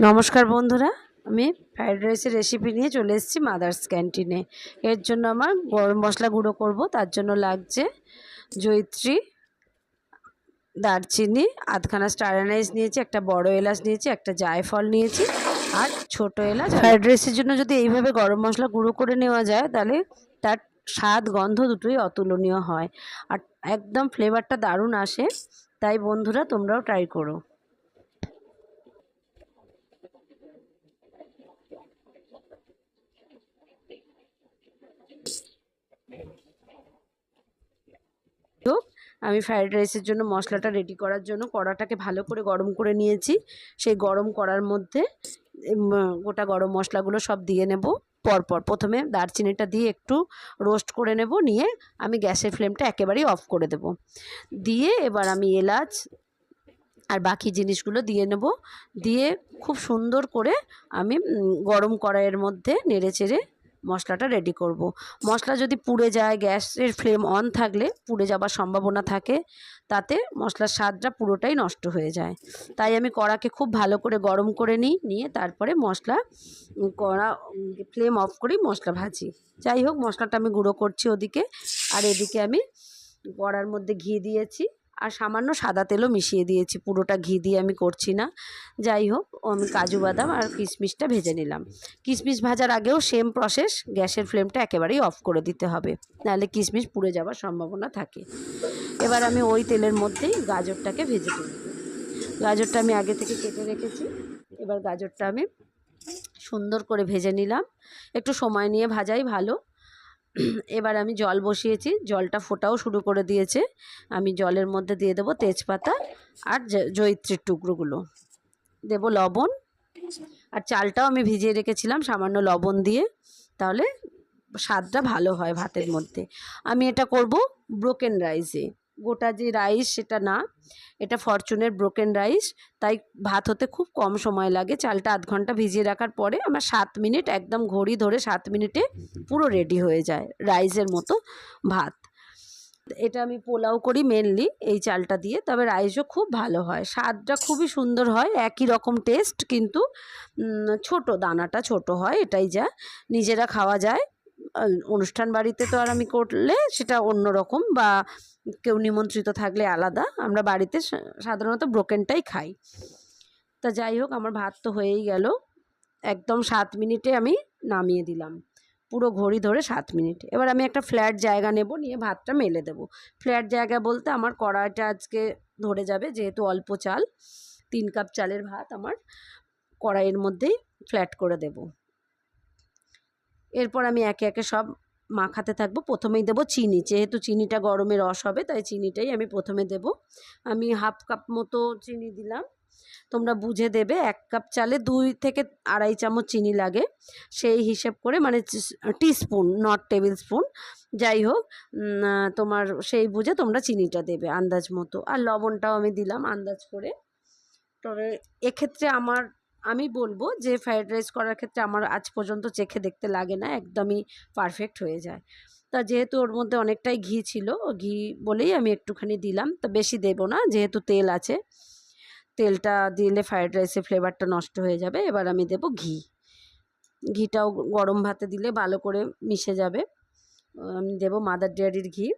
নমস্কার বন্ধুরা, আমি ফ্রাইড রাইসের রেসিপি নিয়ে চলে এসেছি মাদার্স ক্যান্টিনে এর জন্য আমার গরম মশলা গুঁড়ো করব, তার জন্য লাগছে জৈত্রী দারচিনি, আধখানা স্টার নিয়েছি, একটা বড় এলাচ নিয়েছি, একটা জায়ফল নিয়েছি, আর ছোট এলাচ। ফ্রাইড রাইসের জন্য যদি এইভাবে গরম মশলা গুঁড়ো করে নেওয়া যায়, তাহলে তার স্বাদ, গন্ধ দুটোই অতুলনীয় হয়। আর একদম ফ্লেভারটা দারুণ আসে, তাই বন্ধুরা তোমরাও ট্রাই করো হোক আমি ফ্রাইড রাইসের জন্য মশলাটা রেডি করার জন্য কড়াটাকে ভালো করে গরম করে নিয়েছি। সেই গরম করার মধ্যে গোটা গরম মশলাগুলো সব দিয়ে নেব। পরপর প্রথমে দারচিনিটা দিয়ে একটু রোস্ট করে নেব। নিয়ে আমি গ্যাসের ফ্লেমটা একেবারেই অফ করে দেব। দিয়ে এবার আমি এলাচ আর বাকি জিনিসগুলো দিয়ে নেব। দিয়ে খুব সুন্দর করে আমি গরম কড়াইয়ের মধ্যে নেড়ে চেড়ে মশলাটা রেডি করব। মশলা যদি পুড়ে যায়, গ্যাসের ফ্লেম অন থাকলে, পুড়ে যাবার সম্ভাবনা থাকে, তাতে মশলার স্বাদটা পুরোটাই নষ্ট হয়ে যায়। তাই আমি কড়াকে খুব ভালো করে গরম করে নিই, নিয়ে তারপরে মশলা কড়া ফ্লেম অফ করেই মশলা ভাজি। যাই হোক, মশলাটা আমি গুঁড়ো করছি ওদিকে। আর এদিকে আমি কড়ার মধ্যে ঘি দিয়েছি। আর সামান্য সাদা তেলও মিশিয়ে দিয়েছি, পুরোটা ঘি দিয়ে আমি করছি না। যাই হোক, আমি কাজু বাদাম আর কিশমিশটা ভেজে নিলাম। কিশমিশ ভাজার আগেও সেম প্রসেস গ্যাসের ফ্লেমটা একেবারেই অফ করে দিতে হবে। নাহলে কিশমিশ পুড়ে যাওয়ার সম্ভাবনা থাকে। এবার আমি ওই তেলের মধ্যেই গাজরটাকে ভেজে তুলব গাজরটা আমি আগে থেকে কেটে রেখেছি। এবার গাজরটা আমি সুন্দর করে ভেজে নিলাম। একটু সময় নিয়ে ভাজাই ভালো। এবার আমি জল বসিয়েছি, জলটা ফোটাও শুরু করে দিয়েছে। আমি জলের মধ্যে দিয়ে দেবো তেজপাতা আর জয়িত্রীর টুকরোগুলো। দেব লবণ আর চালটাও আমি ভিজিয়ে রেখেছিলাম সামান্য লবণ দিয়ে, তাহলে স্বাদটা ভালো হয় ভাতের মধ্যে। আমি এটা করব ব্রোকেন রাইসে। গোটা যে রাইস সেটা না, এটা ফরচুনের ব্রোকেন রাইস তাই ভাত হতে খুব কম সময় লাগে। চালটা আধ ঘণ্টা ভিজিয়ে রাখার পরে আমার সাত মিনিট একদম ঘড়ি ধরে সাত মিনিটে পুরো রেডি হয়ে যায় রাইসের মতো ভাত। এটা আমি পোলাও করি মেনলি এই চালটা দিয়ে, তবে রাইসও খুব ভালো হয়। স্বাদটা খুবই সুন্দর হয়, একই রকম টেস্ট কিন্তু ছোট, দানাটা ছোট হয়, এটাই যা নিজেরা খাওয়া যায়। অনুষ্ঠান বাড়িতে তো আর আমি করলে সেটা অন্য রকম বা কেউ নিমন্ত্রিত থাকলে আলাদা। আমরা বাড়িতে সাধারণত ব্রোকেনটাই খাই। তা যাই হোক, আমার ভাত তো হয়েই গেল। একদম সাত মিনিটে আমি নামিয়ে দিলাম। পুরো ঘড়ি ধরে সাত মিনিট। এবার আমি একটা ফ্ল্যাট জায়গা নেব, নিয়ে ভাতটা মেলে দেব। ফ্ল্যাট জায়গা বলতে আমার কড়াইটা আজকে ধরে যাবে, যেহেতু অল্প চাল। তিন কাপ চালের ভাত আমার কড়াইয়ের মধ্যেই ফ্ল্যাট করে দেব। এরপর আমি একে একে সব মাখাতে থাকব। প্রথমেই দেবো চিনি। যেহেতু চিনিটা গরমে রস হবে, তাই চিনিটাই আমি প্রথমে দেব। আমি হাফ কাপ মতো চিনি দিলাম। তোমরা বুঝে দেবে, এক কাপ চালে দুই থেকে আড়াই চামচ চিনি লাগে। সেই হিসেব করে মানে টিস্পুন, নট টেবিল স্পুন, যাই হোক তোমার সেই বুঝে তোমরা চিনিটা দেবে আন্দাজ মতো। আর লবণটাও আমি দিলাম আন্দাজ করে। তবে এক্ষেত্রে আমার আমি বলব যে ফ্রায়েড রাইস করার ক্ষেত্রে আমার আজ পর্যন্ত চেখে দেখতে লাগে না, একদমই পারফেক্ট হয়ে যায়। তা যেহেতু ওর মধ্যে অনেকটাই ঘি ছিল ঘি বলেই আমি একটুখানি দিলাম। তো বেশি দেবো না, যেহেতু তেল আছে, তেলটা দিলে ফ্রায়েড রাইসের ফ্লেভারটা নষ্ট হয়ে যাবে। এবার আমি দেবো ঘি। ঘিটাও গরম ভাতে দিলে ভালো করে মিশে যাবে। আমি দেবো মাদার ডেয়ারির ঘি।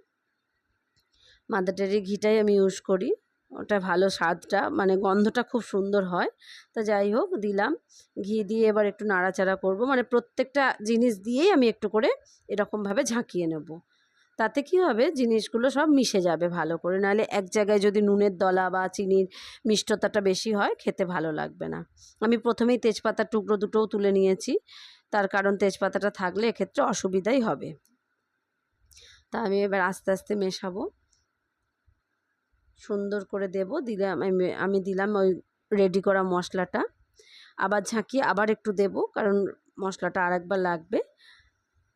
মাদার ডেয়ারির ঘিটাই আমি ইউজ করি। ওটা ভালো স্বাদটা মানে গন্ধটা খুব সুন্দর হয়। তা যাই হোক, দিলাম। ঘি দিয়ে এবার একটু নাড়াচাড়া করব। মানে প্রত্যেকটা জিনিস দিয়েই আমি একটু করে এরকমভাবে ঝাঁকিয়ে নেব। তাতে কি হবে? জিনিসগুলো সব মিশে যাবে ভালো করে। নাহলে এক জায়গায় যদি নুনের দলা বা চিনির মিষ্টতাটা বেশি হয়, খেতে ভালো লাগবে না। আমি প্রথমেই তেজপাতার টুকরো দুটোও তুলে নিয়েছি। তার কারণ তেজপাতাটা থাকলে এক্ষেত্রে অসুবিধাই হবে। তা আমি এবার আস্তে আস্তে মেশাবো। সুন্দর করে দেব আমি- আমি দিলাম ওই রেডি করা মশলাটা। আবার ঝাঁকিয়ে আবার একটু দেব, কারণ মশলাটা আরেকবার লাগবে।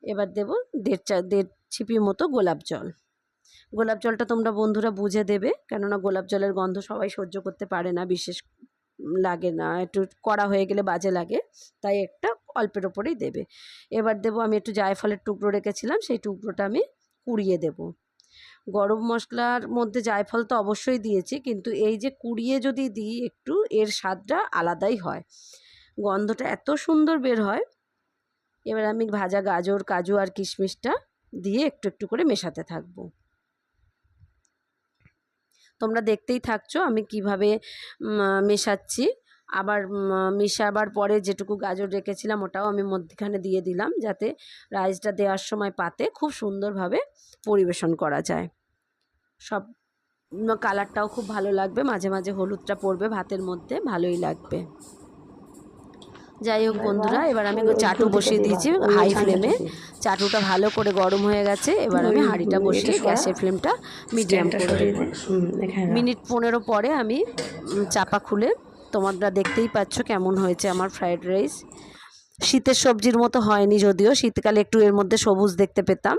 এবার দেব দেড় চা, দেড় ছিপি মতো গোলাপ জল। গোলাপ জলটা তোমরা বন্ধুরা বুঝে দেবে, কেননা গোলাপ জলের গন্ধ সবাই সহ্য করতে পারে না, বিশেষ লাগে না, একটু কড়া হয়ে গেলে বাজে লাগে, তাই একটা অল্পের ওপরেই দেবে। এবার দেবো আমি একটু জায়ফলের টুকরো রেখেছিলাম, সেই টুকরোটা আমি কুড়িয়ে দেব। গরম মশলার মধ্যে জায়ফল তো অবশ্যই দিয়েছি, কিন্তু এই যে কুড়িয়ে যদি দিই একটু, এর স্বাদটা আলাদাই হয়। গন্ধটা এত সুন্দর বের হয়। এবার আমি ভাজা গাজর, কাজু আর কিশমিশটা দিয়ে একটু একটু করে মেশাতে থাকব। তোমরা দেখতেই থাকছো আমি কীভাবে মেশাচ্ছি। আবার মেশাবার পরে যেটুকু গাজর রেখেছিলাম ওটাও আমি মধ্যখানে দিয়ে দিলাম যাতে রাইসটা দেওয়ার সময় পাতে খুব সুন্দরভাবে পরিবেশন করা যায়। সব কালারটাও খুব ভালো লাগবে। মাঝে মাঝে হলুদটা পড়বে ভাতের মধ্যে ভালোই লাগবে। যাই হোক বন্ধুরা এবার আমি চাটু বসিয়ে দিয়েছি হাই ফ্লেমে। চাটুটা ভালো করে গরম হয়ে গেছে এবার আমি হাঁড়িটা বসিয়ে গ্যাসের ফ্লেমটা মিডিয়াম করে মিনিট পনেরো পরে আমি চাপা খুলে তোমরা দেখতেই পাচ্ছ কেমন হয়েছে আমার ফ্রায়েড রাইস। শীতের সবজির মতো হয়নি যদিও শীতকালে একটু এর মধ্যে সবুজ দেখতে পেতাম।